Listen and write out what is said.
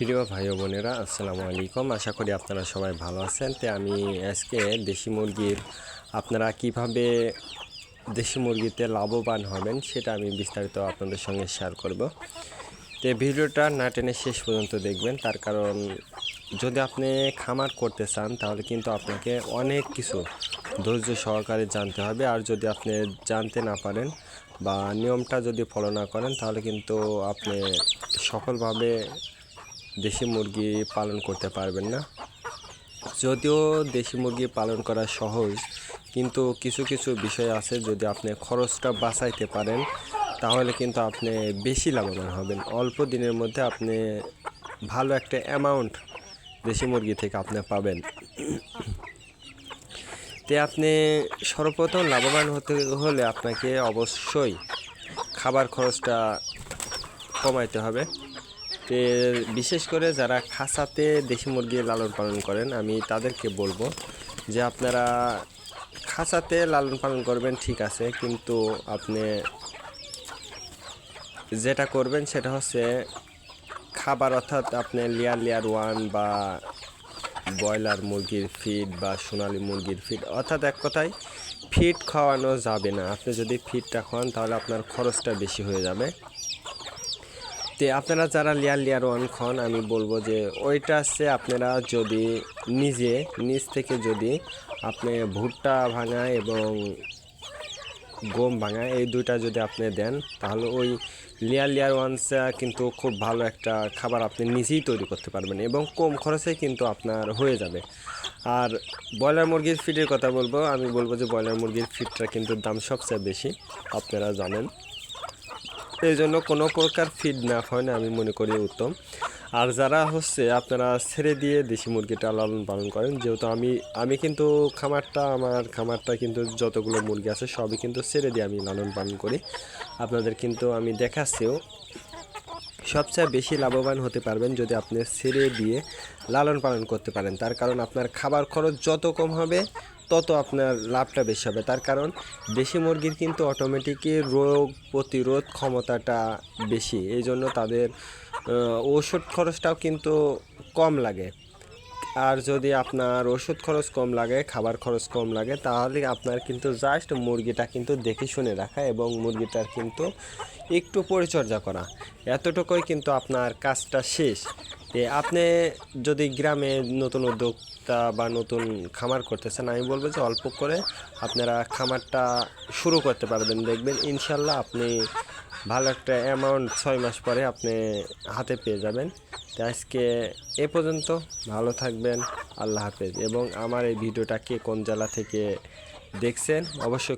প্রিয় ভাই বোনেরা, আসসালামু আলাইকুম। আশা করি আপনারা সবাই ভালো আছেন। তো আমি আজকে দেশি মুরগির আপনারা কীভাবে দেশি মুরগিতে লাভবান হবেন সেটা আমি বিস্তারিত আপনাদের সঙ্গে শেয়ার করব। তো ভিডিওটা না টেনে শেষ পর্যন্ত দেখবেন, তার কারণ যদি আপনি খামার করতে চান, তাহলে কিন্তু আপনাকে অনেক কিছু ধৈর্য সহকারে জানতে হবে। আর যদি আপনি জানতে না পারেন বা নিয়মটা যদি ফলো না করেন, তাহলে কিন্তু আপনি সফলভাবে দেশি মুরগি পালন করতে পারবেন না। যদিও দেশি মুরগি পালন করা সহজ, কিন্তু কিছু কিছু বিষয় আছে যদি আপনি খরচটা বাঁচাইতে পারেন, তাহলে কিন্তু আপনি বেশি লাভবান হবেন। অল্প দিনের মধ্যে আপনি ভালো একটা অ্যামাউন্ট দেশি মুরগি থেকে আপনি পাবেন। তে আপনি সর্বপ্রথম লাভবান হতে হলে আপনাকে অবশ্যই খাবার খরচটা কমাইতে হবে। বিশেষ করে যারা খাসাতে দেশি মুরগি লালন পালন করেন, আমি তাদেরকে বলব যে আপনারা খাসাতে লালন পালন করবেন, ঠিক আছে, কিন্তু আপনি যেটা করবেন সেটা হচ্ছে খাবার, অর্থাৎ আপনি লেয়ার লেয়ার ওয়ান বা ব্রয়লার মুরগির ফিড বা সোনালী মুরগির ফিড অর্থাৎ এক কথায় ফিড খাওয়ানো যাবে না। আপনি যদি ফিডটা খাওয়ান তাহলে আপনার খরচটা বেশি হয়ে যাবে। তে আপনারা যারা লেয়ার লেয়ার ওয়ান খন, আমি বলব যে ওইটা হচ্ছে আপনারা যদি নিজে নিজ থেকে যদি আপনি ভুট্টা ভাঙা এবং গম ভাঙা, এই দুইটা যদি আপনি দেন, তাহলে ওই লেয়ার লেয়ার ওয়ানসটা কিন্তু খুব ভালো একটা খাবার আপনি নিজেই তৈরি করতে পারবেন এবং কম খরচে কিন্তু আপনার হয়ে যাবে। আর ব্রয়লার মুরগির ফিডের কথা বলব, আমি বলব যে ব্রয়লার মুরগির ফিডটা কিন্তু দাম সবচেয়ে বেশি, আপনারা জানেন। এই জন্য কোনো প্রকার ফিড না, হয় না, আমি মনে করি উত্তম। আর যারা হচ্ছে, আপনারা ছেড়ে দিয়ে দেশি মুরগিটা লালন পালন করেন, যেহেতু আমি আমি কিন্তু খামারটা, আমার খামারটা কিন্তু যতগুলো মুরগি আছে, সবই কিন্তু ছেড়ে দিয়ে আমি লালন পালন করি। আপনাদের কিন্তু আমি দেখাচ্ছিও। সবচেয়ে বেশি লাভবান হতে পারবেন যদি আপনি ছেড়ে দিয়ে লালন পালন করতে পারেন। তার কারণ আপনার খাবার খরচ যত কম হবে তত আপনার লাভটা বেশি হবে। তার কারণ দেশি মুরগির কিন্তু অটোমেটিকই রোগ প্রতিরোধ ক্ষমতাটা বেশি। এই জন্য তাদের ওষুধ খরচটাও কিন্তু কম লাগে। আর যদি আপনার ওষুধ খরচ কম লাগে, খাবার খরচ কম লাগে, তাহলে আপনার কিন্তু জাস্ট মুরগিটা কিন্তু দেখে শুনে রাখা এবং মুরগিটার কিন্তু একটু পরিচর্যা করা। এতটুকুই কিন্তু আপনার কাজটা শেষ। আপনি যদি গ্রামে নতুন উদ্যোক্তা বা নতুন খামার করতেছেন, আমি বলব যে অল্প করে আপনারা খামারটা শুরু করতে পারবেন। দেখবেন ইনশাল্লাহ আপনি ভালো একটা অ্যামাউন্ট ছয় মাস পরে আপনি হাতে পেয়ে যাবেন। তো আজকে এ পর্যন্ত, ভালো থাকবেন, আল্লাহ হাফেজ। এবং আমার এই ভিডিওটা কে কোন জেলা থেকে দেখছেন, অবশ্যই